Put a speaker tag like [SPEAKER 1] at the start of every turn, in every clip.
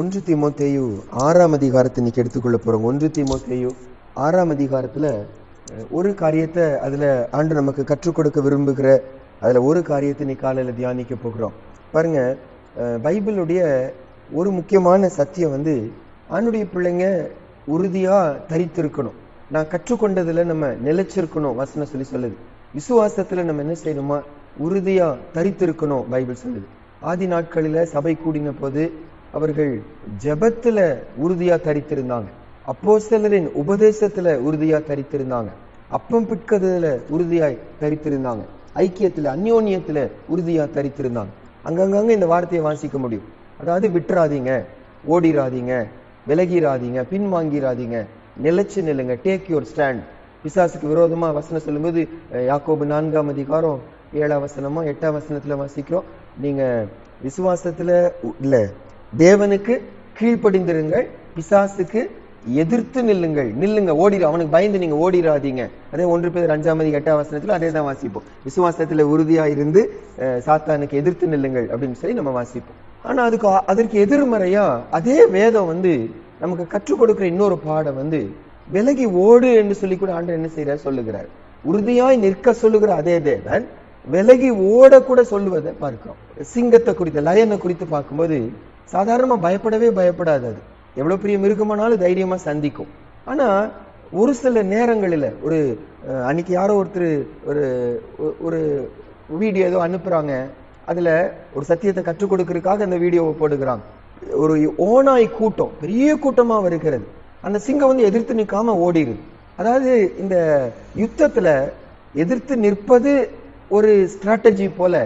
[SPEAKER 1] ஒன்று திமுத்தையு ஆறாம் அதிகாரத்தை இன்னைக்கு எடுத்துக்கொள்ள போகிறோம் ஒன்று திமுத்தையு ஆறாம் அதிகாரத்தில் ஒரு காரியத்தை அதில் ஆண்டு நமக்கு கற்றுக் கொடுக்க விரும்புகிற அதில் ஒரு காரியத்தை இன்னைக்கு காலையில் தியானிக்க போகிறோம் பாருங்க பைபிளுடைய ஒரு முக்கியமான சத்தியம் வந்து ஆண்டுடைய பிள்ளைங்க உறுதியாக தரித்திருக்கணும் நான் கற்றுக்கொண்டதில் நம்ம நிலைச்சிருக்கணும் வசனம் சொல்லி சொல்லுது விசுவாசத்தில் நம்ம என்ன செய்யணுமா உறுதியாக தரித்திருக்கணும் பைபிள் சொல்லுது ஆதி நாட்களில் சபை கூடின போது அவர்கள் ஜபத்துல உறுதியா தரித்திருந்தாங்க அப்போ சிலரின் உபதேசத்துல உறுதியா தரித்திருந்தாங்க அப்பம் பிட்கிறதுல உறுதியாய் தரித்திருந்தாங்க ஐக்கியத்துல அந்யோன்யத்துல உறுதியா தரித்திருந்தாங்க அங்கங்கங்க இந்த வார்த்தையை வாசிக்க முடியும் அதாவது விட்டுறாதீங்க ஓடிராதீங்க பின் பின்வாங்கிராதீங்க நிலைச்சு நில்லுங்க டேக் யுவர் ஸ்டாண்ட் பிசாசுக்கு விரோதமா வசனம் சொல்லும்போது யாக்கோபு நான்காம் அதிகாரம் ஏழாம் வசனமோ எட்டாம் வசனத்துல வாசிக்கிறோம் நீங்க விசுவாசத்துல இல்ல தேவனுக்கு கீழ்ப்படிந்திருங்கள் பிசாசுக்கு எதிர்த்து நில்லுங்கள் நில்லுங்க ஓடிடும் அவனுக்கு பயந்து நீங்க ஓடிடாதீங்க அதே ஒன்று பேர் அஞ்சாம் மதி எட்டாம் வசனத்துல அதே தான் வாசிப்போம் விசுவாசத்துல உறுதியா இருந்து சாத்தானுக்கு எதிர்த்து நில்லுங்கள் அப்படின்னு சொல்லி நம்ம வாசிப்போம் ஆனா அதுக்கு அதற்கு எதிர்மறையா அதே வேதம் வந்து நமக்கு கற்றுக் கொடுக்கிற இன்னொரு பாடம் வந்து விலகி ஓடு என்று சொல்லி கூட ஆண்டு என்ன செய்யறாரு சொல்லுகிறார் உறுதியாய் நிற்க சொல்லுகிற அதே தேவன் விலகி ஓட கூட சொல்லுவதை பார்க்கிறோம் சிங்கத்தை குறித்து லயனை குறித்து பார்க்கும்போது சாதாரணமாக பயப்படவே பயப்படாது அது எவ்வளோ பெரிய மிருகமானாலும் தைரியமாக சந்திக்கும் ஆனால் ஒரு சில நேரங்களில் ஒரு அன்னைக்கு யாரோ ஒருத்தர் ஒரு ஒரு வீடியோ ஏதோ அனுப்புகிறாங்க அதில் ஒரு சத்தியத்தை கற்றுக் கொடுக்கறதுக்காக அந்த வீடியோவை போடுகிறாங்க ஒரு ஓனாய் கூட்டம் பெரிய கூட்டமாக வருகிறது அந்த சிங்கம் வந்து எதிர்த்து நிற்காம ஓடிடுது அதாவது இந்த யுத்தத்தில் எதிர்த்து நிற்பது ஒரு ஸ்ட்ராட்டஜி போல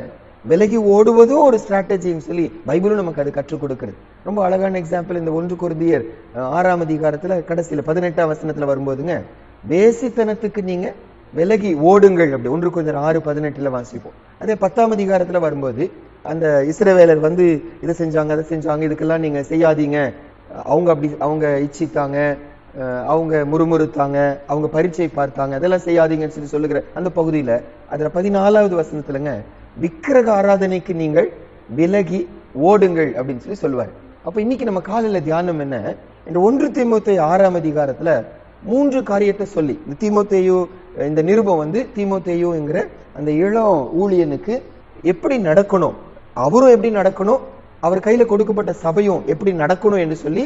[SPEAKER 1] விலகி ஓடுவதும் ஒரு ஸ்ட்ராட்டஜின்னு சொல்லி பைபிளும் நமக்கு அது கற்றுக் கொடுக்குறது ரொம்ப அழகான எக்ஸாம்பிள் இந்த ஒன்று குருதியர் ஆறாம் அதிகாரத்தில் கடைசியில் பதினெட்டாம் வசனத்தில் வரும்போதுங்க வேசித்தனத்துக்கு நீங்கள் விலகி ஓடுங்கள் அப்படி ஒன்று கொஞ்சம் ஆறு பதினெட்டில் வாசிப்போம் அதே பத்தாம் அதிகாரத்தில் வரும்போது அந்த இஸ்ரவேலர் வந்து இதை செஞ்சாங்க அதை செஞ்சாங்க இதுக்கெல்லாம் நீங்கள் செய்யாதீங்க அவங்க அப்படி அவங்க இச்சித்தாங்க அவங்க முறுமுறுத்தாங்க அவங்க பரீட்சை பார்த்தாங்க அதெல்லாம் செய்யாதீங்கன்னு சொல்லி சொல்லுகிற அந்த பகுதியில் அதில் பதினாலாவது வசனத்துலங்க விக்கிரக ஆராதனைக்கு நீங்கள் விலகி ஓடுங்கள் அப்படின்னு சொல்லி சொல்லுவார் அப்போ இன்னைக்கு நம்ம காலையில் தியானம் என்ன இந்த ஒன்று தீமோத்தை ஆறாம் அதிகாரத்தில் மூன்று காரியத்தை சொல்லி இந்த திமுத்தையு இந்த நிருபம் வந்து திமுத்தையுங்கிற அந்த இளம் ஊழியனுக்கு எப்படி நடக்கணும் அவரும் எப்படி நடக்கணும் அவர் கையில் கொடுக்கப்பட்ட சபையும் எப்படி நடக்கணும் என்று சொல்லி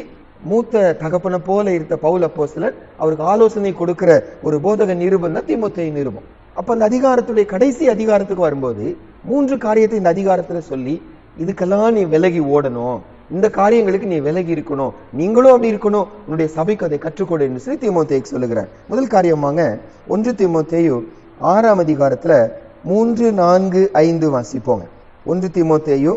[SPEAKER 1] மூத்த தகப்பனை போல இருந்த பவுல போஸ்லர் அவருக்கு ஆலோசனை கொடுக்கிற ஒரு போதக நிருபம் தான் தீமோத்தேய நிருபம் அப்போ அந்த அதிகாரத்துடைய கடைசி அதிகாரத்துக்கு வரும்போது மூன்று காரியத்தை இந்த அதிகாரத்தில் சொல்லி இதுக்கெல்லாம் நீ விலகி ஓடணும் இந்த காரியங்களுக்கு நீ விலகி இருக்கணும் நீங்களும் அப்படி இருக்கணும் உன்னுடைய சபைக்கு அதை கற்றுக்கொடு என்று சொல்லி திமுத்தேக்கு சொல்லுகிறார் முதல் காரியமாக ஒன்று திமுத்தேயு ஆறாம் அதிகாரத்தில் மூன்று நான்கு ஐந்து வாசிப்போங்க ஒன்று திமுத்தேயு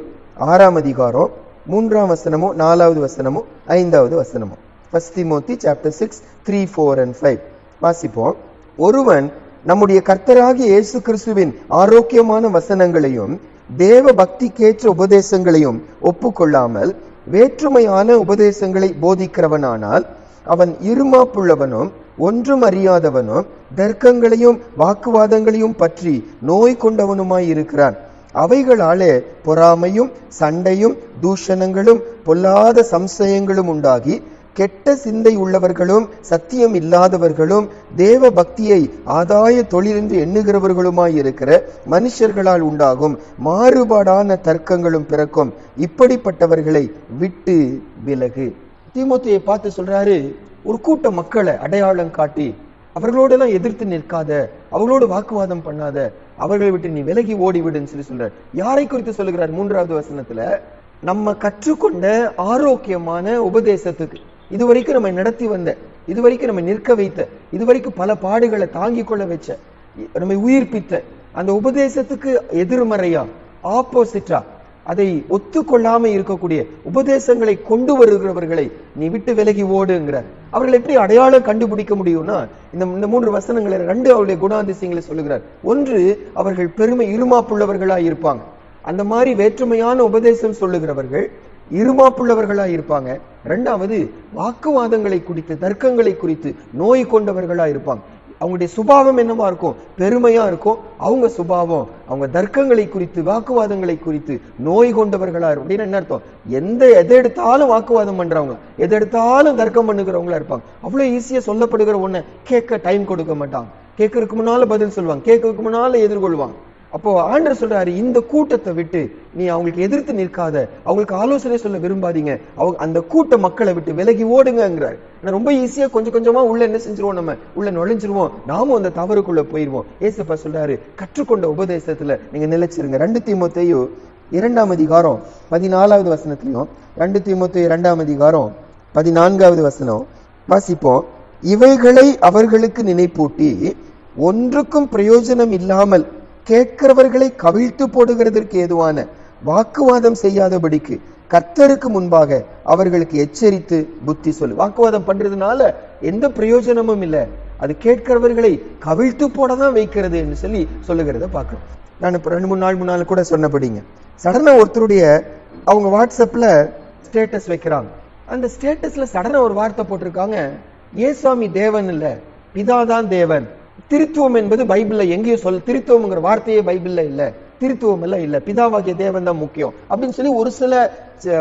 [SPEAKER 1] ஆறாம் அதிகாரம் மூன்றாம் வசனமோ நாலாவது வசனமும் ஐந்தாவது வசனமோ first Timothy chapter six three four and five வாசிப்போம் ஒருவன் நம்முடைய கர்த்தராகிய இயேசு கிறிஸ்துவின் ஆரோக்கியமான வசனங்களையும் தேவ பக்திக்கேற்ற உபதேசங்களையும் ஒப்புக்கொள்ளாமல் வேற்றுமையான உபதேசங்களை போதிக்கிறவனானால் அவன் இருமாப்புள்ளவனும் ஒன்றும் அறியாதவனும் தர்க்கங்களையும் வாக்குவாதங்களையும் பற்றி நோய் கொண்டவனுமாய் இருக்கிறான் அவைகளாலே பொறாமையும் சண்டையும் தூஷணங்களும் பொல்லாத சம்சயங்களும் உண்டாகி கெட்ட சிந்தை உள்ளவர்களும் சத்தியம் இல்லாதவர்களும் தேவ பக்தியை ஆதாய தொழிலென்று எண்ணுகிறவர்களுமாயிருக்கிற மனுஷர்களால் உண்டாகும் மாறுபாடான தர்க்கங்களும் பிறக்கும் இப்படிப்பட்டவர்களை விட்டு விலகு திமுத்தையை பார்த்து சொல்றாரு ஒரு கூட்ட மக்களை அடையாளம் காட்டி அவர்களோடலாம் எதிர்த்து நிற்காத அவர்களோடு வாக்குவாதம் பண்ணாத அவர்களை விட்டு நீ விலகி ஓடிவிடுன்னு சொல்லி சொல்றார் யாரை குறித்து சொல்லுகிறார் மூன்றாவது வசனத்துல நம்ம கற்றுக்கொண்ட ஆரோக்கியமான உபதேசத்துக்கு இதுவரைக்கும் நம்ம நடத்தி வந்த இது வரைக்கும் நம்ம நிற்க வைத்த இதுவரைக்கும் பல பாடுகளை தாங்கிக் கொள்ள வச்ச நம்மை உயிர்ப்பித்த அந்த உபதேசத்துக்கு எதிர்மறையா ஆப்போசிட்டா அதை ஒத்துக்கொள்ளாம இருக்கக்கூடிய உபதேசங்களை கொண்டு வருகிறவர்களை நீ விட்டு விலகி ஓடுங்கிற அவர்களை எப்படி அடையாளம் கண்டுபிடிக்க முடியும்னா இந்த இந்த மூன்று வசனங்களை ரெண்டு அவருடைய குணாதிசயங்களை சொல்லுகிறார் ஒன்று அவர்கள் பெருமை இருமாப்புள்ளவர்களா இருப்பாங்க அந்த மாதிரி வேற்றுமையான உபதேசம் சொல்லுகிறவர்கள் இருமாப்புள்ளவர்களாக இருப்பாங்க ரெண்டாவது வாக்குவாதங்களை குறித்து தர்க்கங்களை குறித்து நோய் கொண்டவர்களாக இருப்பாங்க அவங்களுடைய சுபாவம் என்னவா இருக்கும் பெருமையா இருக்கும் அவங்க சுபாவம் அவங்க தர்க்கங்களை குறித்து வாக்குவாதங்களை குறித்து நோய் கொண்டவர்களா இருக்கும் அப்படின்னு என்ன அர்த்தம் எந்த எதை எடுத்தாலும் வாக்குவாதம் பண்றவங்க எதை எடுத்தாலும் தர்க்கம் பண்ணுகிறவங்களா இருப்பாங்க அவ்வளவு ஈஸியா சொல்லப்படுகிற ஒண்ணு கேட்க டைம் கொடுக்க மாட்டாங்க கேட்கறதுக்கு முன்னால பதில் சொல்லுவாங்க கேட்கறதுக்கு முன்னால எதிர்கொள்வாங்க அப்போ ஆண்டர் சொல்றாரு இந்த கூட்டத்தை விட்டு நீ அவங்களுக்கு எதிர்த்து நிற்காத அவங்களுக்கு ஆலோசனை சொல்ல விரும்பாதீங்க அவங்க அந்த கூட்ட மக்களை விட்டு விலகி ஓடுங்கிறாரு ரொம்ப ஈஸியா கொஞ்சம் கொஞ்சமா உள்ள என்ன செஞ்சிருவோம் நம்ம உள்ள நுழைஞ்சிருவோம் நாமும் அந்த தவறுக்குள்ள போயிருவோம் ஏசப்பா சொல்றாரு கற்றுக்கொண்ட உபதேசத்துல நீங்க நிலைச்சிருங்க ரெண்டு தீமத்தையும் இரண்டாம் அதிகாரம் பதினாலாவது வசனத்திலையும் ரெண்டு தீமத்தையும் இரண்டாம் அதிகாரம் பதினான்காவது வசனம் வாசிப்போம் இவைகளை அவர்களுக்கு நினைப்பூட்டி ஒன்றுக்கும் பிரயோஜனம் இல்லாமல் கேட்கிறவர்களை கவிழ்த்து போடுகிறதற்கு ஏதுவான வாக்குவாதம் செய்யாதபடிக்கு கர்த்தருக்கு முன்பாக அவர்களுக்கு எச்சரித்து புத்தி சொல்லு வாக்குவாதம் பண்றதுனால எந்த பிரயோஜனமும் இல்லை அது கேட்கிறவர்களை கவிழ்த்து போட தான் வைக்கிறது என்று சொல்லி சொல்லுகிறத பார்க்குறோம் நான் இப்போ ரெண்டு மூணு நாள் முன்னால் கூட சொன்னபடிங்க சடனாக ஒருத்தருடைய அவங்க வாட்ஸ்அப்பில் ஸ்டேட்டஸ் வைக்கிறாங்க அந்த ஸ்டேட்டஸில் சடனாக ஒரு வார்த்தை போட்டிருக்காங்க ஏ சுவாமி தேவன் இல்லை பிதாதான் தேவன் திருத்துவம் என்பது பைபிள்ல எங்கேயும் சொல் திருத்துவம்ங்கிற வார்த்தையே பைபிள்ல இல்ல திருத்துவம் எல்லாம் இல்ல பிதாவாகிய தேவன் தான் முக்கியம் அப்படின்னு சொல்லி ஒரு சில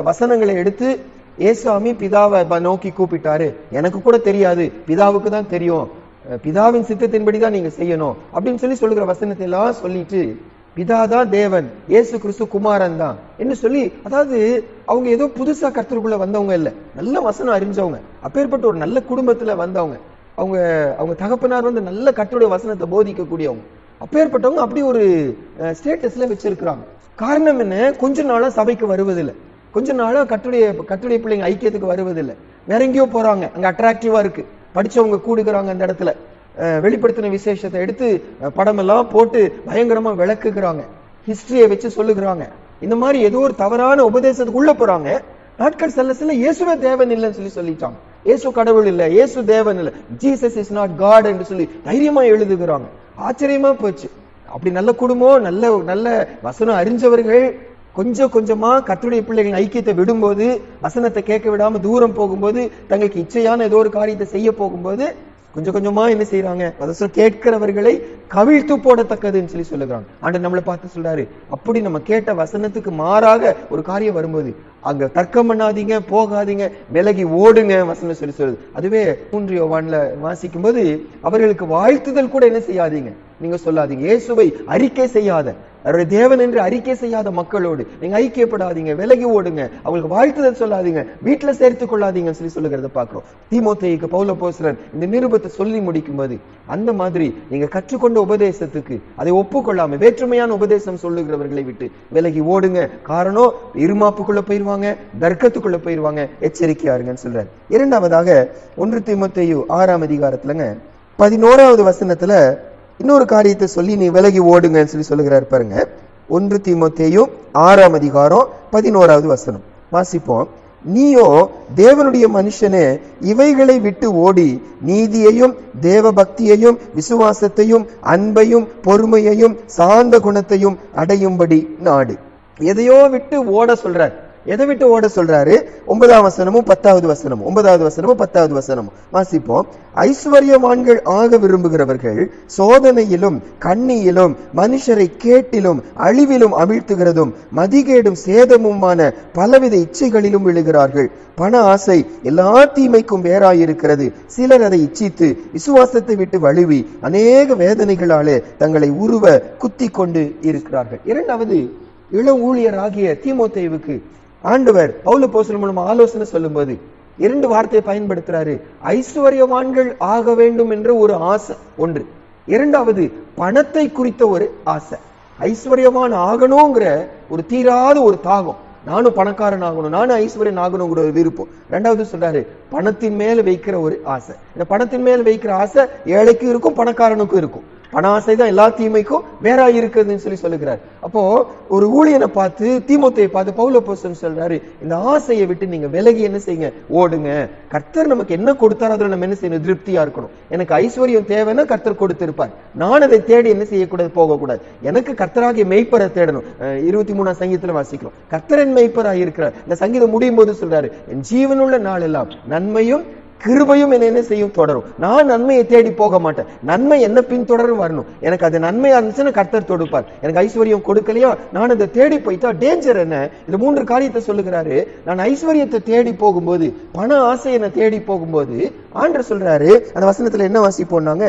[SPEAKER 1] வசனங்களை எடுத்து ஏசுவாமி பிதாவை நோக்கி கூப்பிட்டாரு எனக்கு கூட தெரியாது பிதாவுக்கு தான் தெரியும் பிதாவின் சித்தத்தின்படி தான் நீங்க செய்யணும் அப்படின்னு சொல்லி சொல்லுகிற வசனத்தை எல்லாம் சொல்லிட்டு பிதா தான் தேவன் ஏசு கிறிஸ்து குமாரன் தான் என்று சொல்லி அதாவது அவங்க ஏதோ புதுசா கருத்துக்குள்ள வந்தவங்க இல்லை நல்ல வசனம் அறிஞ்சவங்க அப்பேற்பட்ட ஒரு நல்ல குடும்பத்துல வந்தவங்க அவங்க அவங்க தகப்பனார் வந்து நல்ல கட்டுடைய வசனத்தை போதிக்கக்கூடியவங்க அப்பேற்பட்டவங்க அப்படி ஒரு ஸ்டேட்டஸ்ல வச்சிருக்கிறாங்க காரணம் என்ன கொஞ்ச நாளா சபைக்கு வருவதில்லை கொஞ்ச நாளா கட்டுடைய கட்டுடைய பிள்ளைங்க ஐக்கியத்துக்கு வருவதில்லை வேற எங்கேயோ போறாங்க அங்க அட்ராக்டிவா இருக்கு படிச்சவங்க கூடுகிறாங்க அந்த இடத்துல வெளிப்படுத்தின விசேஷத்தை எடுத்து படமெல்லாம் போட்டு பயங்கரமா விளக்குகிறாங்க ஹிஸ்டரியை வச்சு சொல்லுகிறாங்க இந்த மாதிரி ஏதோ ஒரு தவறான உள்ள போறாங்க நாட்கள் செல்ல செல்ல இயேசுவே தேவன் இல்லைன்னு சொல்லி சொல்லிட்டாங்க ஏசு கடவுள் இல்லை ஏசு தேவன் இல்லை ஜீசஸ் இஸ் நாட் காட் என்று சொல்லி தைரியமா எழுதுகிறாங்க ஆச்சரியமா போச்சு அப்படி நல்ல குடும்பம் நல்ல நல்ல வசனம் அறிஞ்சவர்கள் கொஞ்சம் கொஞ்சமா கத்துடைய பிள்ளைகள் ஐக்கியத்தை விடும்போது வசனத்தை கேட்க விடாம தூரம் போகும்போது தங்களுக்கு இச்சையான ஏதோ ஒரு காரியத்தை செய்ய போகும்போது கொஞ்சம் கொஞ்சமா என்ன செய்யறாங்க கேட்கிறவர்களை கவிழ்த்து போடத்தக்கதுன்னு சொல்லி சொல்லுகிறாங்க ஆண்டு நம்மளை பார்த்து சொல்றாரு அப்படி நம்ம கேட்ட வசனத்துக்கு மாறாக ஒரு காரியம் வரும்போது அங்க தர்க்கம் பண்ணாதீங்க போகாதீங்க விலகி ஓடுங்க வசனம் சொல்லி சொல்றது அதுவே மூன்று வாசிக்கும் போது அவர்களுக்கு வாழ்த்துதல் கூட என்ன செய்யாதீங்க நீங்க சொல்லாதீங்க இயேசுவை அறிக்கை செய்யாத அவருடைய தேவன் என்று அறிக்கை செய்யாத மக்களோடு நீங்க ஐக்கியப்படாதீங்க விலகி ஓடுங்க அவங்களுக்கு வாழ்த்துதல் சொல்லாதீங்க வீட்டுல சேர்த்து கொள்ளாதீங்கன்னு சொல்லி சொல்லுகிறத பாக்குறோம் திமுத்தைக்கு பௌல போசரன் இந்த நிருபத்தை சொல்லி முடிக்கும் போது அந்த மாதிரி நீங்க கற்றுக்கொண்டு மேற்கொண்ட உபதேசத்துக்கு அதை ஒப்புக்கொள்ளாம வேற்றுமையான உபதேசம் சொல்லுகிறவர்களை விட்டு விலகி ஓடுங்க காரணம் இருமாப்புக்குள்ள போயிருவாங்க தர்க்கத்துக்குள்ள போயிருவாங்க எச்சரிக்கையா இருங்கன்னு சொல்றாரு இரண்டாவதாக ஒன்று திமுத்தையு ஆறாம் அதிகாரத்துலங்க பதினோராவது வசனத்துல இன்னொரு காரியத்தை சொல்லி நீ விலகி ஓடுங்கன்னு சொல்லி சொல்லுகிறார் பாருங்க ஒன்று திமுத்தையும் ஆறாம் அதிகாரம் பதினோராவது வசனம் வாசிப்போம் நீயோ தேவனுடைய மனுஷனே இவைகளை விட்டு ஓடி நீதியையும் தேவ பக்தியையும் விசுவாசத்தையும் அன்பையும் பொறுமையையும் சாந்த குணத்தையும் அடையும்படி நாடு எதையோ விட்டு ஓட சொல்ற எதை விட்டு ஓட சொல்றாரு ஒன்பதாம் வசனமும் பத்தாவது வசனம் ஒன்பதாவது வசனமும் பத்தாவது வசனம் வாசிப்போம் ஐஸ்வர்யவான்கள் ஆக விரும்புகிறவர்கள் சோதனையிலும் கண்ணியிலும் மனுஷரை கேட்டிலும் அழிவிலும் அமிழ்த்துகிறதும் மதிகேடும் சேதமுமான பலவித இச்சைகளிலும் விழுகிறார்கள் பண ஆசை எல்லா தீமைக்கும் வேறாயிருக்கிறது சிலர் அதை இச்சித்து விசுவாசத்தை விட்டு வழுவி அநேக வேதனைகளாலே தங்களை உருவ குத்தி கொண்டு இருக்கிறார்கள் இரண்டாவது இளம் ஊழியராகிய தீமோத்தேவுக்கு ஆண்டவர் பவுல போசல் மூலம் ஆலோசனை சொல்லும்போது இரண்டு வார்த்தையை பயன்படுத்துறாரு ஐஸ்வர்யவான்கள் ஆக வேண்டும் என்ற ஒரு ஆசை ஒன்று இரண்டாவது பணத்தை குறித்த ஒரு ஆசை ஐஸ்வர்யவான் ஆகணுங்கிற ஒரு தீராத ஒரு தாகம் நானும் பணக்காரன் ஆகணும் நானும் ஐஸ்வர்யன் ஆகணுங்கிற ஒரு விருப்பம் ரெண்டாவது சொல்றாரு பணத்தின் மேல வைக்கிற ஒரு ஆசை இந்த பணத்தின் மேல வைக்கிற ஆசை ஏழைக்கும் இருக்கும் பணக்காரனுக்கும் இருக்கும் பண ஆசை தான் எல்லா தீமைக்கும் வேறா இருக்குதுன்னு சொல்லி சொல்லுகிறார் அப்போ ஒரு ஊழியனை பார்த்து தீமுத்தையை பார்த்து பவுல போஸ்டன் சொல்றாரு இந்த ஆசையை விட்டு நீங்க விலகி என்ன செய்யுங்க ஓடுங்க கர்த்தர் நமக்கு என்ன கொடுத்தாரோ அதில் நம்ம என்ன செய்யணும் திருப்தியா இருக்கணும் எனக்கு ஐஸ்வர்யம் தேவைன்னா கர்த்தர் கொடுத்திருப்பார் நான் அதை தேடி என்ன செய்யக்கூடாது போகக்கூடாது எனக்கு கர்த்தராகிய மெய்ப்பரை தேடணும் இருபத்தி மூணாம் சங்கீதத்துல வாசிக்கிறோம் கர்த்தரன் மெய்ப்பராக இருக்கிறார் இந்த சங்கீதம் முடியும் போது சொல்றாரு என் ஜீவனுள்ள எல்லாம் நன்மையும் கிருபையும் என்ன செய்யும் தொடரும் நான் நன்மையை தேடி போக மாட்டேன் நன்மை என்ன பின் தொடரும் வரணும் எனக்கு அது நன்மையா இருந்துச்சுன்னா கர்த்தர் தொடுப்பார் எனக்கு ஐஸ்வர்யம் கொடுக்கலையோ நான் அதை தேடி போயிட்டா டேஞ்சர் என்ன இந்த மூன்று காரியத்தை சொல்லுகிறாரு நான் ஐஸ்வர்யத்தை தேடி போகும்போது பண ஆசையை தேடி போகும்போது ஆண்டர் சொல்றாரு அந்த வசனத்துல என்ன வாசிப்போம்னாங்க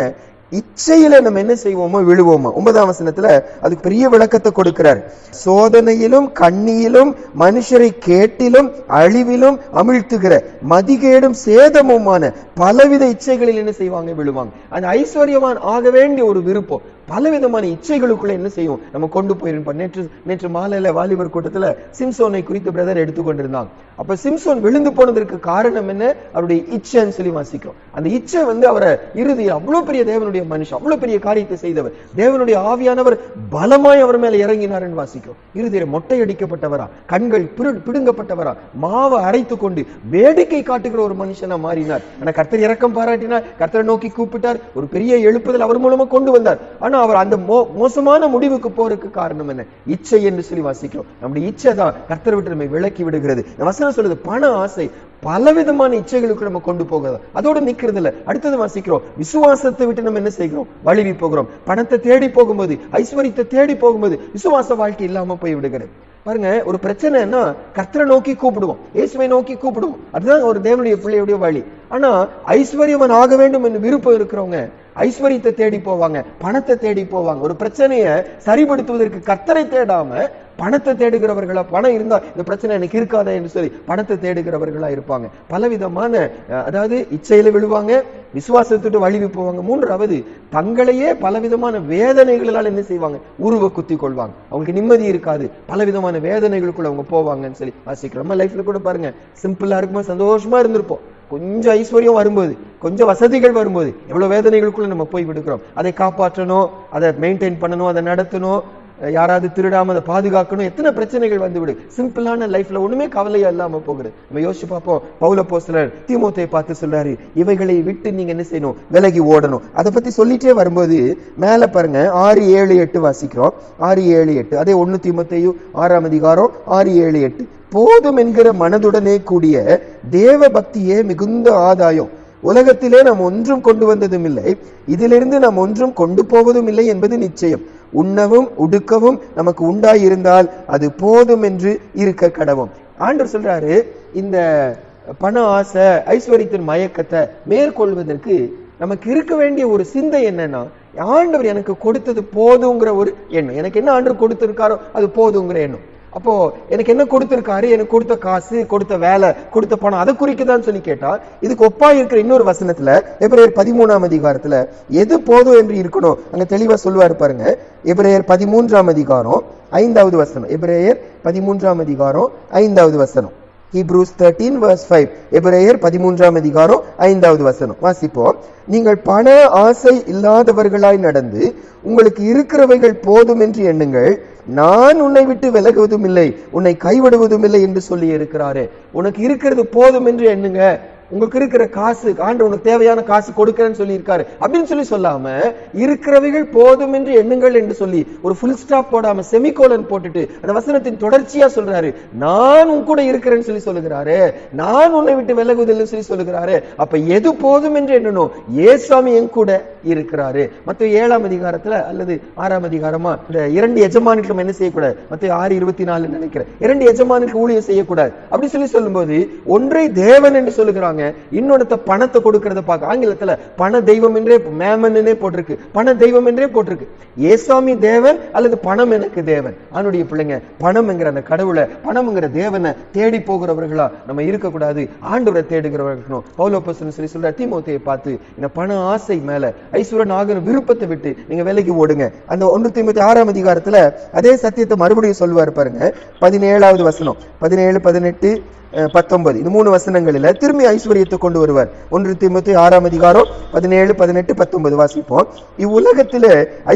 [SPEAKER 1] இச்சையில நம்ம என்ன செய்வோமோ விழுவோமோ ஒன்பதாம் வசனத்துல அதுக்கு பெரிய விளக்கத்தை கொடுக்கிறார் சோதனையிலும் கண்ணியிலும் மனுஷரை கேட்டிலும் அழிவிலும் அமிழ்த்துகிற மதிகேடும் சேதமுமான பலவித இச்சைகளில் என்ன செய்வாங்க விழுவாங்க அந்த ஐஸ்வர்யவான் ஆக வேண்டிய ஒரு விருப்பம் பலவிதமான இச்சைகளுக்குள்ள என்ன செய்யும் நம்ம கொண்டு போயிருப்போம் நேற்று நேற்று மாலையில வாலிபர் கூட்டத்துல சிம்சோனை குறித்து பிரதர் எடுத்துக்கொண்டிருந்தாங்க அப்ப சிம்சோன் விழுந்து போனதற்கு காரணம் என்ன அவருடைய இச்சைன்னு சொல்லி வாசிக்கிறோம் அந்த இச்சை வந்து அவரை இறுதி அவ்வளவு பெரிய தேவனுடைய மனுஷன் அவ்வளவு பெரிய காரியத்தை செய்தவர் தேவனுடைய ஆவியானவர் பலமாய் அவர் மேல இறங்கினார் என்று வாசிக்கிறோம் இறுதியில் மொட்டையடிக்கப்பட்டவரா கண்கள் பிடுங்கப்பட்டவரா மாவை அரைத்து கொண்டு வேடிக்கை காட்டுகிற ஒரு மனுஷனா மாறினார் ஆனா கர்த்தர் இறக்கம் பாராட்டினார் கர்த்தரை நோக்கி கூப்பிட்டார் ஒரு பெரிய எழுப்புதல் அவர் மூலமா கொண்டு வந்தார் ஆனா அவர் அந்த மோ மோசமான முடிவுக்கு போறதுக்கு காரணம் என்ன இச்சை என்று சொல்லி வாசிக்கிறோம் நம்முடைய இச்சை தான் கர்த்தர் விட்டு நம்மை விளக்கி விடுகிறது வசனம் சொல்லுது பண ஆசை பலவிதமான இச்சைகளுக்கு நம்ம கொண்டு போகிறோம் அதோடு நிக்கிறது இல்லை அடுத்தது வாசிக்கிறோம் விசுவாசத்தை விட்டு நம்ம என்ன செய்கிறோம் வலிவி போகிறோம் பணத்தை தேடி போகும்போது ஐஸ்வர்யத்தை தேடி போகும்போது விசுவாச வாழ்க்கை இல்லாம போய் விடுகிறது பாருங்க ஒரு பிரச்சனைன்னா கர்த்தரை நோக்கி கூப்பிடுவோம் இயேசுவை நோக்கி கூப்பிடுவோம் அதுதான் ஒரு தேவனுடைய பிள்ளையுடைய வழி ஆனா ஐஸ்வர்யவன் ஆக வேண்டும் என்று விருப்பம் இருக்கிறவங்க ஐஸ்வர்யத்தை தேடி போவாங்க பணத்தை தேடி போவாங்க ஒரு பிரச்சனையை சரிபடுத்துவதற்கு கத்தரை தேடாம பணத்தை தேடுகிறவர்களா பணம் இருந்தா இந்த பிரச்சனை எனக்கு இருக்காதே என்று சொல்லி பணத்தை தேடுகிறவர்களா இருப்பாங்க பலவிதமான அதாவது இச்சையில விழுவாங்க விசுவாசத்துட்டு வழிவு போவாங்க மூன்றாவது தங்களையே பலவிதமான வேதனைகளால் என்ன செய்வாங்க உருவ குத்தி கொள்வாங்க அவங்களுக்கு நிம்மதி இருக்காது பலவிதமான வேதனைகளுக்குள்ள அவங்க போவாங்கன்னு சொல்லி வாசிக்கிறோம் லைஃப்ல கூட பாருங்க சிம்பிளா இருக்குமா சந்தோஷமா இருந்திருப்போம் கொஞ்சம் ஐஸ்வர்யம் வரும்போது கொஞ்சம் வசதிகள் வரும்போது எவ்வளோ வேதனைகளுக்குள்ளே நம்ம போய் விடுக்கிறோம் அதை காப்பாற்றணும் அதை மெயின்டைன் பண்ணணும் அதை நடத்தணும் யாராவது திருடாம அதை பாதுகாக்கணும் எத்தனை பிரச்சனைகள் வந்துவிடும் சிம்பிளான லைஃப்ல ஒண்ணுமே கவலையா இல்லாம போகுது நம்ம யோசிச்சு பார்ப்போம் பவுல போஸ்டர் தீமோத்தை பார்த்து சொல்றாரு இவைகளை விட்டு நீங்க என்ன செய்யணும் விலகி ஓடணும் அதை பத்தி சொல்லிட்டே வரும்போது மேல பாருங்க ஆறு ஏழு எட்டு வாசிக்கிறோம் ஆறு ஏழு எட்டு அதே ஒண்ணு திமுத்தையும் ஆறாம் அதிகாரம் ஆறு ஏழு எட்டு போதும் என்கிற மனதுடனே கூடிய தேவ பக்தியே மிகுந்த ஆதாயம் உலகத்திலே நாம் ஒன்றும் கொண்டு வந்ததும் இல்லை இதிலிருந்து நாம் ஒன்றும் கொண்டு போவதும் இல்லை என்பது நிச்சயம் உண்ணவும் உடுக்கவும் நமக்கு உண்டாயிருந்தால் அது போதும் என்று இருக்க கடவும் ஆண்டவர் சொல்றாரு இந்த பண ஆசை ஐஸ்வர்யத்தின் மயக்கத்தை மேற்கொள்வதற்கு நமக்கு இருக்க வேண்டிய ஒரு சிந்தை என்னன்னா ஆண்டவர் எனக்கு கொடுத்தது போதுங்கிற ஒரு எண்ணம் எனக்கு என்ன ஆண்டவர் கொடுத்திருக்காரோ அது போதுங்கிற எண்ணம் அப்போ எனக்கு என்ன கொடுத்துருக்காரு எனக்கு கொடுத்த காசு கொடுத்த வேலை கொடுத்த பணம் அதை குறிக்குதான்னு சொல்லி கேட்டா இதுக்கு ஒப்பா இருக்கிற இன்னொரு வசனத்துல எபிரேயர் பதிமூணாம் அதிகாரத்துல எது போதும் என்று இருக்கணும் அங்க தெளிவா சொல்லுவாரு பாருங்க எபிரேயர் பதிமூன்றாம் அதிகாரம் ஐந்தாவது வசனம் எபிரேயர் பதிமூன்றாம் அதிகாரம் ஐந்தாவது வசனம் ஹீப்ரூஸ் தேர்ட்டீன் வர்ஸ் ஃபைவ் எபிரேயர் பதிமூன்றாம் அதிகாரம் ஐந்தாவது வசனம் வாசிப்போம் நீங்கள் பண ஆசை இல்லாதவர்களாய் நடந்து உங்களுக்கு இருக்கிறவைகள் போதும் என்று எண்ணுங்கள் நான் உன்னை விட்டு விலகுவதும் இல்லை உன்னை கைவிடுவதும் இல்லை என்று சொல்லி இருக்கிறாரு உனக்கு இருக்கிறது போதும் என்று எண்ணுங்க உங்களுக்கு இருக்கிற காசு ஆண்டு உனக்கு தேவையான காசு கொடுக்கிறேன்னு இருக்காரு அப்படின்னு சொல்லி சொல்லாம இருக்கிறவைகள் போதும் என்று எண்ணுங்கள் என்று சொல்லி ஒரு ஃபுல் ஸ்டாப் போடாம செமிகோலன் போட்டுட்டு அந்த வசனத்தின் தொடர்ச்சியா சொல்றாரு நான் உன் கூட இருக்கிறேன்னு சொல்லி சொல்லுகிறாரு நான் உன்னை விட்டு விலகுதில்லைன்னு சொல்லி சொல்லுகிறாரு அப்ப எது போதும் என்று எண்ணணும் ஏசாமி என் கூட இருக்கிறாரு மத்த ஏழாம் அதிகாரத்துல அல்லது ஆறாம் அதிகாரமா இந்த இரண்டு எஜமானிக்கும் என்ன செய்யக்கூடாது மற்ற ஆறு இருபத்தி நாலு நினைக்கிறேன் இரண்டு எஜமானுக்கு ஊழியம் செய்யக்கூடாது அப்படின்னு சொல்லி சொல்லும்போது ஒன்றை தேவன் என்று சொல்லுகிறாங்க பார்ப்பாங்க இன்னொருத்த பணத்தை கொடுக்கறத பார்க்க ஆங்கிலத்தில் பண தெய்வம் என்றே மேமன்னே போட்டிருக்கு பண தெய்வம் என்றே போட்டிருக்கு ஏசாமி தேவன் அல்லது பணம் எனக்கு தேவன் அவனுடைய பிள்ளைங்க பணம்ங்கிற அந்த கடவுளை பணம்ங்கிற தேவனை தேடி போகிறவர்களா நம்ம இருக்கக்கூடாது ஆண்டவரை தேடுகிறவர்கள் பௌலோபசன் சொல்லி சொல்ற தீமோத்தையை பார்த்து இந்த பண ஆசை மேல ஐஸ்வரன் ஆகிற விருப்பத்தை விட்டு நீங்க வேலைக்கு ஓடுங்க அந்த ஒன்று திமுத்தி ஆறாம் அதிகாரத்துல அதே சத்தியத்தை மறுபடியும் சொல்லுவார் பாருங்க பதினேழாவது வசனம் பதினேழு பதினெட்டு பத்தொன்பது இந்த மூணு வசனங்களில் திரும்பி ஐஸ்வர்யத்தை கொண்டு வருவார் ஒன்று திரும்பத்தி ஆறாம் அதிகாரம் பதினேழு பதினெட்டு பத்தொன்பது வாசிப்போம் இவ்வுலகத்தில்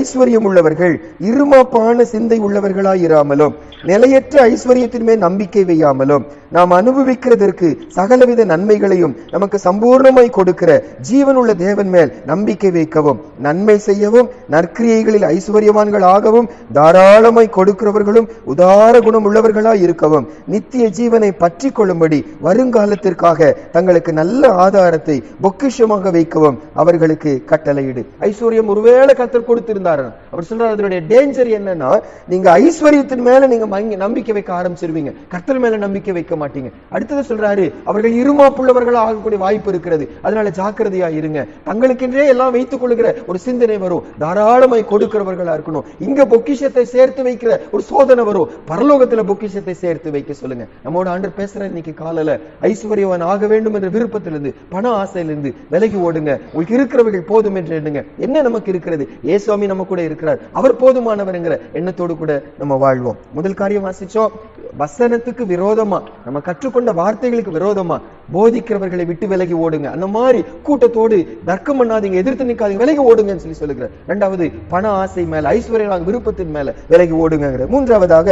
[SPEAKER 1] ஐஸ்வர்யம் உள்ளவர்கள் இருமாப்பான சிந்தை உள்ளவர்களாயிராமலும் நிலையற்ற ஐஸ்வர்யத்தின் மேல் நம்பிக்கை வையாமலும் நாம் அனுபவிக்கிறதற்கு சகலவித நன்மைகளையும் நமக்கு சம்பூர்ணமாய் கொடுக்கிற ஜீவனுள்ள தேவன் மேல் நம்பிக்கை வைக்கவும் நன்மை செய்யவும் நற்கிரியைகளில் ஐஸ்வர்யவான்கள் ஆகவும் தாராளமாய் கொடுக்கிறவர்களும் உதார குணம் உள்ளவர்களாய் இருக்கவும் நித்திய ஜீவனை பற்றி கொள்ளும்படி வருங்காலத்திற்காக தங்களுக்கு நல்ல ஆதாரத்தை பொக்கிஷமாக வைக்கவும் அவர்களுக்கு கட்டளையிடு ஐஸ்வர்யம் ஒருவேளை கத்தர் கொடுத்திருந்தார் அவர் சொல்றாரு அதனுடைய டேஞ்சர் என்னன்னா நீங்க ஐஸ்வர்யத்தின் மேல நீங்க நம்பிக்கை வைக்க ஆரம்பிச்சிருவீங்க கத்தர் மேல நம்பிக்கை வைக்க மாட்டீங்க அடுத்தது சொல்றாரு அவர்கள் இருமாப்புள்ளவர்கள் ஆகக்கூடிய வாய்ப்பு இருக்கிறது அதனால ஜாக்கிரதையா இருங்க தங்களுக்கென்றே எல்லாம் வைத்துக் கொள்கிற ஒரு சிந்தனை வரும் தாராளமாய் கொடுக்கிறவர்களா இருக்கணும் இங்க பொக்கிஷத்தை சேர்த்து வைக்கிற ஒரு சோதனை வரும் பரலோகத்துல பொக்கிஷத்தை சேர்த்து வைக்க சொல்லுங்க நம்மோட ஆண்டு பேசுற இன்னைக்கு காலில் ஐஸ்வர்யவான் ஆக வேண்டும் என்ற விருப்பத்திலிருந்து பண ஆசையிலிருந்து விலகி ஓடுங்க உங்களுக்கு இருக்கிறவர்கள் போதும் என்று எண்ணுங்க என்ன நமக்கு இருக்கிறது ஏசுவாமி நம்ம கூட இருக்கிறார் அவர் போதுமானவர் என்கிற எண்ணத்தோடு கூட நம்ம வாழ்வோம் முதல் காரியம் வாசிச்சோம் வசனத்துக்கு விரோதமா நம்ம கற்றுக்கொண்ட வார்த்தைகளுக்கு விரோதமா போதிக்கிறவர்களை விட்டு விலகி ஓடுங்க அந்த மாதிரி கூட்டத்தோடு தர்க்கம் பண்ணாதீங்க எதிர்த்து நிற்காதீங்க விலகி ஓடுங்கன்னு சொல்லி சொல்லுகிறார் ரெண்டாவது பண ஆசை மேல ஐஸ்வர்யம் விருப்பத்தின் மேல விலகி ஓடுங்கிற மூன்றாவதாக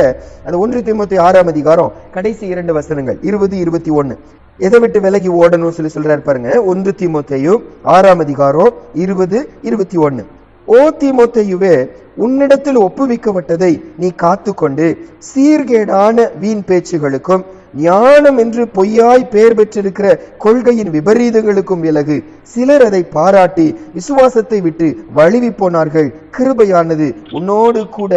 [SPEAKER 1] அந்த ஒன்று திமுத்தி ஆறாம் அதிகாரம் கடைசி இரண்டு வசனங்கள் இருபது இருபத்தி ஒன்னு எதை விட்டு விலகி ஓடணும்னு சொல்லி சொல்றாரு பாருங்க ஒன்று திமுத்தையும் ஆறாம் அதிகாரம் இருபது இருபத்தி ஒன்னு ஓ தீமோத்தையுவே உன்னிடத்தில் ஒப்புவிக்கப்பட்டதை நீ காத்துக்கொண்டு சீர்கேடான வீண் பேச்சுகளுக்கும் ஞானம் என்று பொய்யாய் பெயர் பெற்றிருக்கிற கொள்கையின் விபரீதங்களுக்கும் விலகு சிலர் அதை பாராட்டி விசுவாசத்தை விட்டு வழுவி போனார்கள் கிருபையானது உன்னோடு கூட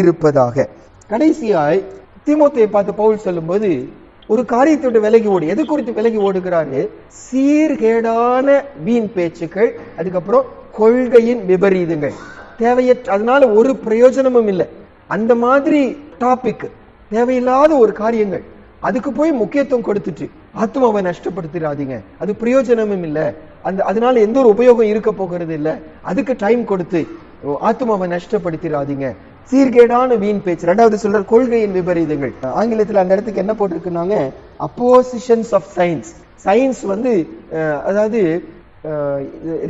[SPEAKER 1] இருப்பதாக கடைசியாய் திமுத்தையை பார்த்து பவுல் சொல்லும்போது ஒரு காரியத்தை விலகி ஓடு எது குறித்து விலகி ஓடுகிறாரு சீர்கேடான வீண் பேச்சுக்கள் அதுக்கப்புறம் கொள்கையின் விபரீதங்கள் தேவையற்ற அதனால ஒரு பிரயோஜனமும் இல்லை அந்த மாதிரி டாபிக் தேவையில்லாத ஒரு காரியங்கள் அதுக்கு போய் முக்கியத்துவம் கொடுத்துட்டு ஆத்மாவை நஷ்டப்படுத்திடாதீங்க அது பிரயோஜனமும் இல்லை அந்த அதனால எந்த ஒரு உபயோகம் இருக்க போகிறது இல்லை அதுக்கு டைம் கொடுத்து ஆத்மாவை நஷ்டப்படுத்திடாதீங்க சீர்கேடான வீண் பேச்சு ரெண்டாவது சொல்ற கொள்கையின் விபரீதங்கள் ஆங்கிலத்தில் அந்த இடத்துக்கு என்ன போட்டிருக்குனாங்க அப்போசிஷன்ஸ் ஆஃப் சயின்ஸ் சயின்ஸ் வந்து அதாவது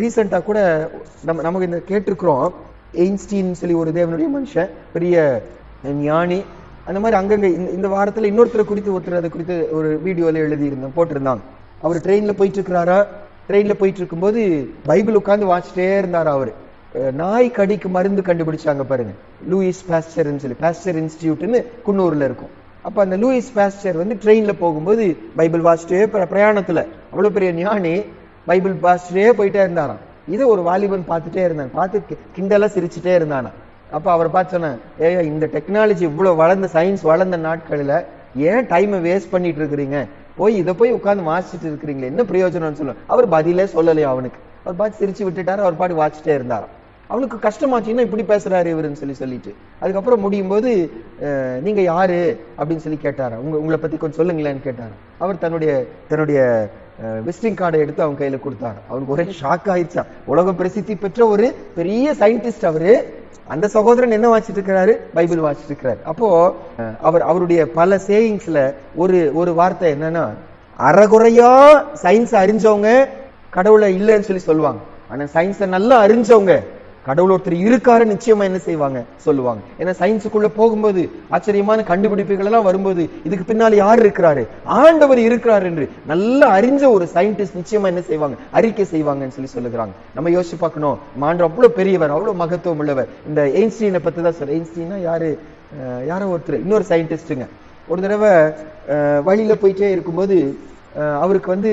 [SPEAKER 1] ரீசெண்டாக கூட நம்ம நமக்கு இந்த கேட்டிருக்கிறோம் எயின்ஸ்டீன் சொல்லி ஒரு தேவனுடைய மனுஷன் பெரிய ஞானி அந்த மாதிரி அங்கங்கே இந்த வாரத்தில் இன்னொருத்தரை குறித்து ஒருத்தர் அதை குறித்து ஒரு வீடியோவில் எழுதியிருந்தோம் போட்டிருந்தாங்க அவர் ட்ரெயினில் போயிட்டு இருக்கிறாரா ட்ரெயினில் போயிட்டு இருக்கும்போது பைபிள் உட்காந்து வாசிட்டே இருந்தார் அவர் நாய் கடிக்கு மருந்து கண்டுபிடிச்சாங்க பாருங்க லூயிஸ் பாஸ்டர்னு சொல்லி பேஸ்டர் இன்ஸ்டியூட்னு குன்னூரில் இருக்கும் அப்போ அந்த லூயிஸ் பேஸ்டர் வந்து ட்ரெயினில் போகும்போது பைபிள் வாசிட்டே பிரயாணத்தில் அவ்வளோ பெரிய ஞானி பைபிள் பாஸ்டரே போயிட்டே இருந்தாராம் இது ஒரு வாலிபன் பார்த்துட்டே இருந்தான் பார்த்து கிண்டலாக சிரிச்சுட்டே இருந்தானா அப்போ அவரை பார்த்து சொன்னேன் ஏய் இந்த டெக்னாலஜி இவ்வளோ வளர்ந்த சயின்ஸ் வளர்ந்த நாட்களில் ஏன் டைமை வேஸ்ட் பண்ணிட்டு இருக்கிறீங்க போய் இதை போய் உட்காந்து வாசிச்சுட்டு இருக்கிறீங்களே என்ன பிரயோஜனம்னு சொல்லுவோம் அவர் பதிலே சொல்லலையா அவனுக்கு அவர் பார்த்து சிரிச்சு விட்டுட்டாரு அவர் பாட்டு வாசிச்சுட்டே இருந்தாராம் அவளுக்கு கஷ்டமாச்சுன்னா இப்படி பேசுறாரு இவருன்னு சொல்லி சொல்லிட்டு அதுக்கப்புறம் முடியும் போது நீங்க யாரு அப்படின்னு சொல்லி கேட்டாரு உங்க உங்களை பத்தி கொஞ்சம் சொல்லுங்களேன்னு கேட்டாரு அவர் தன்னுடைய தன்னுடைய விசிட்டிங் கார்டை எடுத்து அவங்க கையில கொடுத்தாரு அவருக்கு ஒரே ஷாக் ஆயிடுச்சா உலக பிரசித்தி பெற்ற ஒரு பெரிய சயின்டிஸ்ட் அவரு அந்த சகோதரன் என்ன வாசிட்டு இருக்கிறாரு பைபிள் வாசிட்டு இருக்கிறாரு அப்போ அவர் அவருடைய பல சேயிங்ஸ்ல ஒரு ஒரு வார்த்தை என்னன்னா அறகுறையா சயின்ஸ் அறிஞ்சவங்க கடவுளை இல்லைன்னு சொல்லி சொல்லுவாங்க ஆனா சயின்ஸை நல்லா அறிஞ்சவங்க கடவுள் ஒருத்தர் இருக்காரு நிச்சயமா என்ன செய்வாங்க சொல்லுவாங்க ஏன்னா சயின்ஸுக்குள்ள போகும்போது ஆச்சரியமான கண்டுபிடிப்புகள் எல்லாம் வரும்போது இதுக்கு பின்னால் யார் இருக்கிறாரு ஆண்டவர் இருக்கிறார் என்று நல்லா அறிஞ்ச ஒரு சயின்டிஸ்ட் நிச்சயமா என்ன செய்வாங்க அறிக்கை செய்வாங்கன்னு சொல்லி சொல்லுகிறாங்க நம்ம யோசிச்சு பார்க்கணும் ஆண்டு அவ்வளவு பெரியவர் அவ்வளவு மகத்துவம் உள்ளவர் இந்த எயின்ஸ்டீனை பத்தி தான் சொல்ற எயின்ஸ்டீனா யாரு யாரோ ஒருத்தர் இன்னொரு சயின்டிஸ்டுங்க ஒரு தடவை வழியில போயிட்டே இருக்கும்போது அவருக்கு வந்து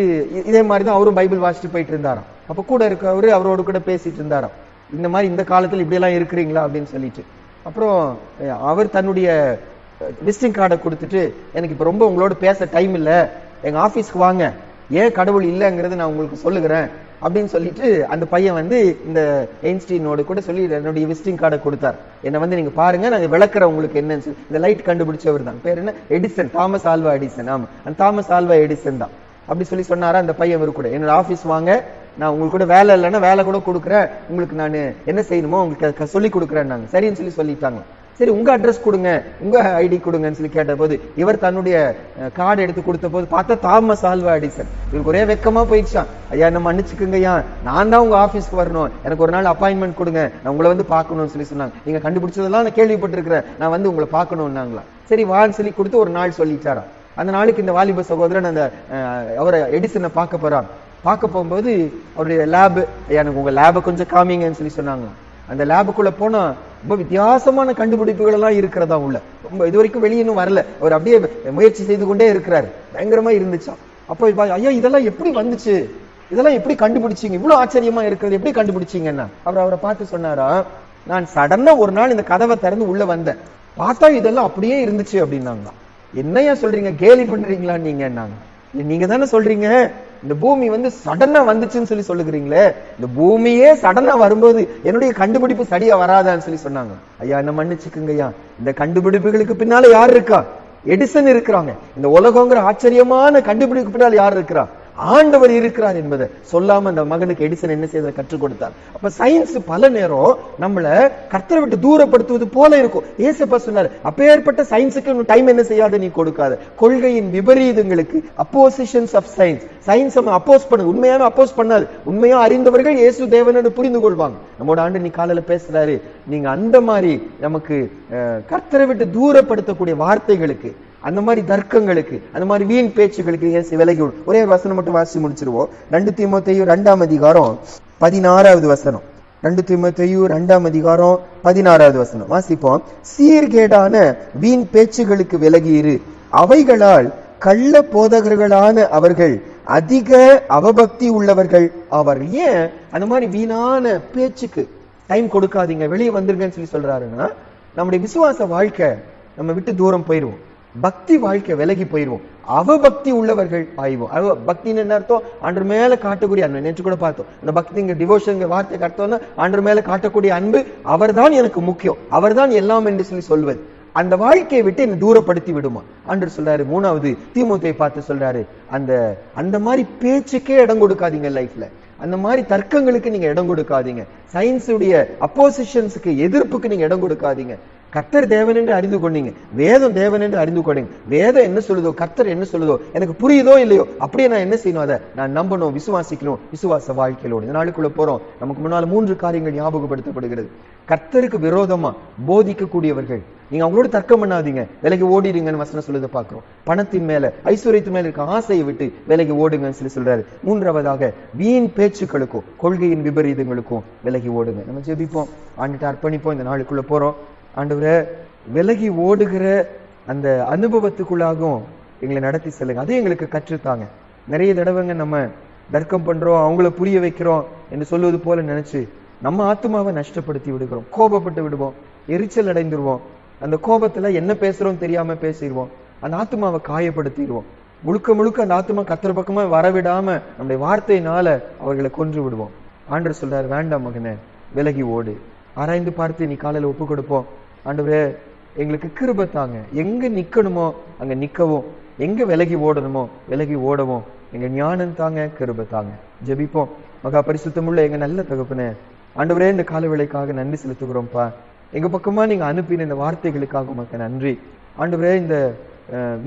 [SPEAKER 1] இதே மாதிரி தான் அவரும் பைபிள் வாசிட்டு போயிட்டு இருந்தாராம் அப்ப கூட இருக்கவர் அவரோட கூட பேசிட்டு இருந்தாராம் இந்த மாதிரி இந்த காலத்தில் இப்படியெல்லாம் இருக்கிறீங்களா அப்படின்னு சொல்லிட்டு அப்புறம் அவர் தன்னுடைய விசிட்டிங் கார்டை கொடுத்துட்டு எனக்கு இப்போ ரொம்ப உங்களோட பேச டைம் இல்லை எங்கள் ஆஃபீஸ்க்கு வாங்க ஏன் கடவுள் இல்லைங்கிறது நான் உங்களுக்கு சொல்லுகிறேன் அப்படின்னு சொல்லிட்டு அந்த பையன் வந்து இந்த எயின்ஸ்டீனோட கூட சொல்லி என்னுடைய விசிட்டிங் கார்டை கொடுத்தார் என்னை வந்து நீங்க பாருங்க நாங்கள் விளக்குற உங்களுக்கு என்னன்னு சொல்லி இந்த லைட் கண்டுபிடிச்சவர் தான் பேர் என்ன எடிசன் தாமஸ் ஆல்வா எடிசன் ஆமா அந்த தாமஸ் ஆல்வா எடிசன் தான் அப்படி சொல்லி சொன்னாரா அந்த பையன் இவர் கூட என்னோட ஆஃபீஸ் வாங்க நான் உங்களுக்கு கூட வேலை இல்லைன்னா வேலை கூட கொடுக்குறேன் உங்களுக்கு நான் என்ன செய்யணுமோ உங்களுக்கு சொல்லி கொடுக்குறேன் சரின்னு சொல்லி சொல்லிட்டாங்க சரி உங்க அட்ரஸ் கொடுங்க உங்க ஐடி கொடுங்கன்னு சொல்லி கேட்ட போது இவர் தன்னுடைய கார்டு எடுத்து கொடுத்த போது பார்த்தா தாமஸ் ஆல்வா அடிசன் இவருக்கு ஒரே வெக்கமா போயிடுச்சான் ஐயா என்ன மன்னிச்சுக்குங்க ஐயா நான் தான் உங்க ஆபீஸ்க்கு வரணும் எனக்கு ஒரு நாள் அப்பாயின்மெண்ட் கொடுங்க நான் உங்களை வந்து பார்க்கணும்னு சொல்லி சொன்னாங்க நீங்க கண்டுபிடிச்சதெல்லாம் நான் கேள்விப்பட்டிருக்கிறேன் நான் வந்து உங்களை பார்க்கணும்னாங்களா சரி வான்னு சொல்லி கொடுத்து ஒரு நாள் சொல்லிட்டாராம் அந்த நாளுக்கு இந்த வாலிப சகோதரன் அந்த அவரை எடிசனை பார்க்க போறான் பார்க்க போகும்போது அவருடைய லேபு எனக்கு உங்கள் லேபை கொஞ்சம் காமிங்கன்னு சொல்லி சொன்னாங்க அந்த லேபுக்குள்ளே போனால் ரொம்ப வித்தியாசமான கண்டுபிடிப்புகள் எல்லாம் இருக்கிறதா உள்ள ரொம்ப இது வரைக்கும் வெளியே வரல அவர் அப்படியே முயற்சி செய்து கொண்டே இருக்கிறாரு பயங்கரமா இருந்துச்சா அப்போ ஐயா இதெல்லாம் எப்படி வந்துச்சு இதெல்லாம் எப்படி கண்டுபிடிச்சிங்க இவ்வளோ ஆச்சரியமா இருக்கிறது எப்படி கண்டுபிடிச்சிங்கன்னா அவர் அவரை பார்த்து சொன்னாரா நான் சடனா ஒரு நாள் இந்த கதவை திறந்து உள்ள வந்தேன் பார்த்தா இதெல்லாம் அப்படியே இருந்துச்சு அப்படின்னாங்க என்னையா சொல்றீங்க கேலி பண்றீங்களா நீங்க நாங்க நீங்க தானே சொல்றீங்க இந்த பூமி வந்து சடனா வந்துச்சுன்னு சொல்லி சொல்லுகிறீங்களே இந்த பூமியே சடனா வரும்போது என்னுடைய கண்டுபிடிப்பு சரியா வராதான்னு சொல்லி சொன்னாங்க ஐயா என்ன மன்னிச்சுக்குங்க ஐயா இந்த கண்டுபிடிப்புகளுக்கு பின்னால யார் இருக்கா எடிசன் இருக்கிறாங்க இந்த உலகங்கிற ஆச்சரியமான கண்டுபிடிப்பு பின்னால் யார் இருக்கிறா ஆண்டவர் இருக்கிறார் என்பதை சொல்லாம அந்த மகனுக்கு எடிசன் என்ன செய்த கற்றுக் கொடுத்தார் அப்ப சயின்ஸ் பல நேரம் நம்மள கர்த்தரை விட்டு தூரப்படுத்துவது போல இருக்கும் ஏசப்பா சொன்னார் அப்பேற்பட்ட சயின்ஸுக்கு டைம் என்ன செய்யாத நீ கொடுக்காத கொள்கையின் விபரீதங்களுக்கு oppositions of science science oppose பண்ணு உண்மையான அப்போஸ் பண்ணாது உண்மையா அறிந்தவர்கள் இயேசு தேவனோடு புரிந்து கொள்வாங்க நம்மோட ஆண்டு நீ காலையில் பேசுறாரு நீங்க அந்த மாதிரி நமக்கு கர்த்தரை விட்டு தூரப்படுத்தக்கூடிய வார்த்தைகளுக்கு அந்த மாதிரி தர்க்கங்களுக்கு அந்த மாதிரி வீண் பேச்சுகளுக்கு இயேசு விலகி ஒரே ஒரு வசனம் மட்டும் வாசி முடிச்சிருவோம் ரெண்டு தீமத்தையும் ரெண்டாம் அதிகாரம் பதினாறாவது வசனம் ரெண்டு தீமத்தையும் ரெண்டாம் அதிகாரம் பதினாறாவது வசனம் வாசிப்போம் சீர்கேடான வீண் பேச்சுகளுக்கு விலகியிரு அவைகளால் கள்ள போதகர்களான அவர்கள் அதிக அவபக்தி உள்ளவர்கள் அவர் ஏன் அந்த மாதிரி வீணான பேச்சுக்கு டைம் கொடுக்காதீங்க வெளியே வந்துருங்கன்னு சொல்லி சொல்றாருன்னா நம்முடைய விசுவாச வாழ்க்கை நம்ம விட்டு தூரம் போயிடுவோம் பக்தி வாழ்க்கை விலகி போயிடுவோம் அவபக்தி உள்ளவர்கள் ஆயிவோம் அவ பக்தின்னு என்ன அர்த்தம் அன்று மேல காட்டக்கூடிய அன்பு நேற்று கூட பார்த்தோம் இந்த பக்தி டிவோஷன் வார்த்தை அர்த்தம்னா அன்று மேல காட்டக்கூடிய அன்பு அவர்தான் எனக்கு முக்கியம் அவர்தான் எல்லாம் என்று சொல்லி சொல்வது அந்த வாழ்க்கையை விட்டு என்னை தூரப்படுத்தி விடுமா அன்று சொல்றாரு மூணாவது திமுகவை பார்த்து சொல்றாரு அந்த அந்த மாதிரி பேச்சுக்கே இடம் கொடுக்காதீங்க லைஃப்ல அந்த மாதிரி தர்க்கங்களுக்கு நீங்க இடம் கொடுக்காதீங்க சயின்ஸுடைய அப்போசிஷன்ஸுக்கு எதிர்ப்புக்கு நீங்க இடம் கொடுக்காதீங்க கத்தர் தேவன் என்று அறிந்து கொண்டீங்க வேதம் தேவன் என்று அறிந்து கொண்டீங்க வேதம் என்ன சொல்லுதோ கத்தர் என்ன சொல்லுதோ எனக்கு புரியுதோ இல்லையோ அப்படியே நான் என்ன செய்யணும் அதை நான் நம்பணும் விசுவாசிக்கணும் விசுவாச வாழ்க்கையிலோடு இந்த நாளுக்குள்ள போறோம் நமக்கு முன்னால் மூன்று காரியங்கள் ஞாபகப்படுத்தப்படுகிறது கர்த்தருக்கு விரோதமா போதிக்கக்கூடியவர்கள் நீங்க அவங்களோட தர்க்கம் பண்ணாதீங்க விலைக்கு ஓடிடுங்கன்னு வசனம் சொல்லுதை பாக்குறோம் பணத்தின் மேல ஐஸ்வர்யத்து மேல இருக்க ஆசையை விட்டு விலைக்கு ஓடுங்கன்னு சொல்லி சொல்றாரு மூன்றாவதாக வீண் பேச்சுக்களுக்கும் கொள்கையின் விபரீதங்களுக்கும் விலகி ஓடுங்க நம்ம ஜெபிப்போம் ஆண்டுட்டு அர்ப்பணிப்போம் இந்த நாளுக்குள்ள போறோம் ஆண்டவரை விலகி ஓடுகிற அந்த அனுபவத்துக்குள்ளாகவும் எங்களை நடத்தி செல்லுங்க அதையும் எங்களுக்கு கற்றுத்தாங்க நிறைய தடவைங்க நம்ம தர்க்கம் பண்றோம் அவங்கள புரிய வைக்கிறோம் என்று சொல்லுவது போல நினைச்சு நம்ம ஆத்மாவை நஷ்டப்படுத்தி விடுகிறோம் கோபப்பட்டு விடுவோம் எரிச்சல் அடைந்துருவோம் அந்த கோபத்துல என்ன பேசுறோம் தெரியாம பேசிடுவோம் அந்த ஆத்மாவை காயப்படுத்திடுவோம் முழுக்க முழுக்க அந்த ஆத்மா கத்துற பக்கமா வரவிடாம நம்முடைய வார்த்தையினால அவர்களை கொன்று விடுவோம் ஆண்டர் சொல்றாரு வேண்டாம் மகனே விலகி ஓடு ஆராய்ந்து பார்த்து நீ காலையில ஒப்பு கொடுப்போம் ஆண்டவரே எங்களுக்கு கிருப தாங்க எங்கே நிற்கணுமோ அங்கே நிற்கவும் எங்கே விலகி ஓடணுமோ விலகி ஓடவும் எங்கள் ஞானம் தாங்க கிருப தாங்க ஜெபிப்போம் மகா பரிசுத்தமுள்ள எங்க நல்ல தகப்பனே ஆண்டவரே இந்த காலவேளைக்காக நன்றி செலுத்துகிறோம்ப்பா எங்கள் பக்கமாக நீங்கள் அனுப்பின இந்த வார்த்தைகளுக்காக உமக்கு நன்றி ஆண்டவரே இந்த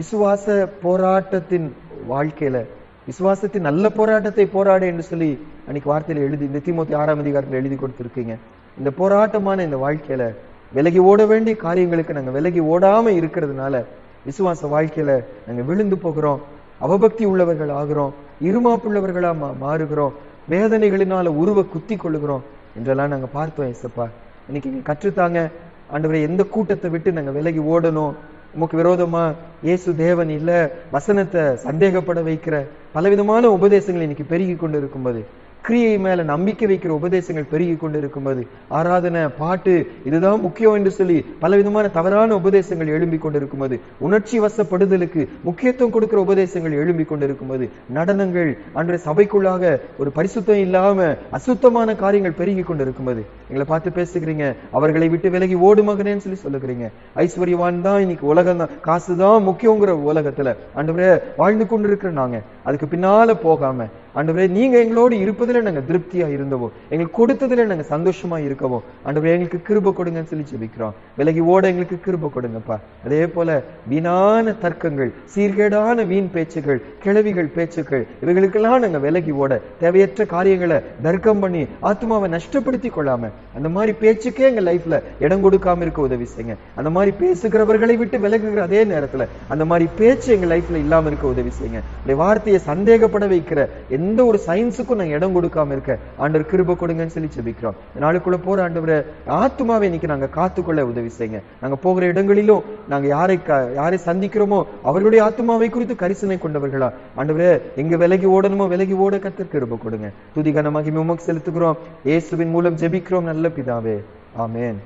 [SPEAKER 1] விசுவாச போராட்டத்தின் வாழ்க்கையில் விசுவாசத்தின் நல்ல போராட்டத்தை போராடு என்று சொல்லி அன்னைக்கு வார்த்தையில் எழுதி இந்த திமுக ஆறாம் அதிகாரத்தில் எழுதி கொடுத்துருக்கீங்க இந்த போராட்டமான இந்த வாழ்க்கையில் விலகி ஓட வேண்டிய காரியங்களுக்கு நாங்கள் விலகி ஓடாமல் இருக்கிறதுனால விசுவாச வாழ்க்கையில நாங்கள் விழுந்து போகிறோம் அவபக்தி உள்ளவர்கள் ஆகிறோம் இருமாப்புள்ளவர்களா மா மாறுகிறோம் வேதனைகளினால உருவ குத்தி கொள்ளுகிறோம் என்றெல்லாம் நாங்கள் பார்த்தோம் இசப்பா இன்னைக்கு நீங்கள் கற்றுத்தாங்க ஆண்டவரை எந்த கூட்டத்தை விட்டு நாங்கள் விலகி ஓடணும் உமக்கு விரோதமா இயேசு தேவன் இல்ல வசனத்தை சந்தேகப்பட வைக்கிற பலவிதமான உபதேசங்கள் இன்னைக்கு பெருகி கொண்டு இருக்கும்போது கிரியை மேல நம்பிக்கை வைக்கிற உபதேசங்கள் பெருகி கொண்டு இருக்கும்போது ஆராதனை பாட்டு இதுதான் முக்கியம் என்று சொல்லி பலவிதமான தவறான உபதேசங்கள் எழும்பி கொண்டிருக்கும்போது உணர்ச்சி வசப்படுதலுக்கு முக்கியத்துவம் கொடுக்கிற உபதேசங்கள் எழும்பி கொண்டிருக்கும்போது நடனங்கள் அன்றைய சபைக்குள்ளாக ஒரு பரிசுத்தம் இல்லாம அசுத்தமான காரியங்கள் பெருகி கொண்டிருக்கும்போது எங்களை பார்த்து பேசுகிறீங்க அவர்களை விட்டு விலகி ஓடு மகனேன்னு சொல்லி சொல்லுகிறீங்க ஐஸ்வர்யவான் தான் இன்னைக்கு உலகம் தான் காசு தான் முக்கியங்கிற உலகத்துல அன்றைய வாழ்ந்து கொண்டிருக்கிற நாங்க அதுக்கு பின்னால போகாம ஆண்டவரே நீங்க எங்களோடு இருப்பதில் நாங்க திருப்தியா இருந்தவோ எங்களுக்கு கொடுத்ததுல நாங்க சந்தோஷமா இருக்கவோ ஆண்டவரே எங்களுக்கு கிருப கொடுங்கன்னு சொல்லி ஜெபிக்கிறோம் விலகி ஓட எங்களுக்கு கிருப கொடுங்கப்பா அதே போல வீணான தர்க்கங்கள் சீர்கேடான வீண் பேச்சுகள் கிழவிகள் பேச்சுக்கள் இவைகளுக்கெல்லாம் நாங்க விலகி ஓட தேவையற்ற காரியங்களை தர்க்கம் பண்ணி ஆத்மாவை நஷ்டப்படுத்தி கொள்ளாம அந்த மாதிரி பேச்சுக்கே எங்க லைஃப்ல இடம் கொடுக்காம இருக்க உதவி செய்யுங்க அந்த மாதிரி பேசுகிறவர்களை விட்டு விலகுகிற அதே நேரத்துல அந்த மாதிரி பேச்சு எங்க லைஃப்ல இல்லாம இருக்க உதவி செய்யுங்க வார்த்தையை சந்தேகப்பட வைக்கிற எந்த ஒரு சயின்ஸுக்கும் நான் இடம் கொடுக்காம இருக்க ஆண்டவர் கிருப கொடுங்கன்னு சொல்லி செபிக்கிறோம் நாளுக்குள்ள போற ஆண்டவரை ஆத்துமாவே இன்னைக்கு நாங்க காத்துக்கொள்ள உதவி செய்யுங்க நாங்க போகிற இடங்களிலும் நாங்க யாரை யாரை சந்திக்கிறோமோ அவர்களுடைய ஆத்துமாவை குறித்து கரிசனை கொண்டவர்களா ஆண்டவரே எங்க விலகி ஓடணுமோ விலகி ஓட கத்து கிருப கொடுங்க துதிகனமாக உமக்கு செலுத்துகிறோம் இயேசுவின் மூலம் ஜெபிக்கிறோம் நல்ல பிதாவே ஆமேன்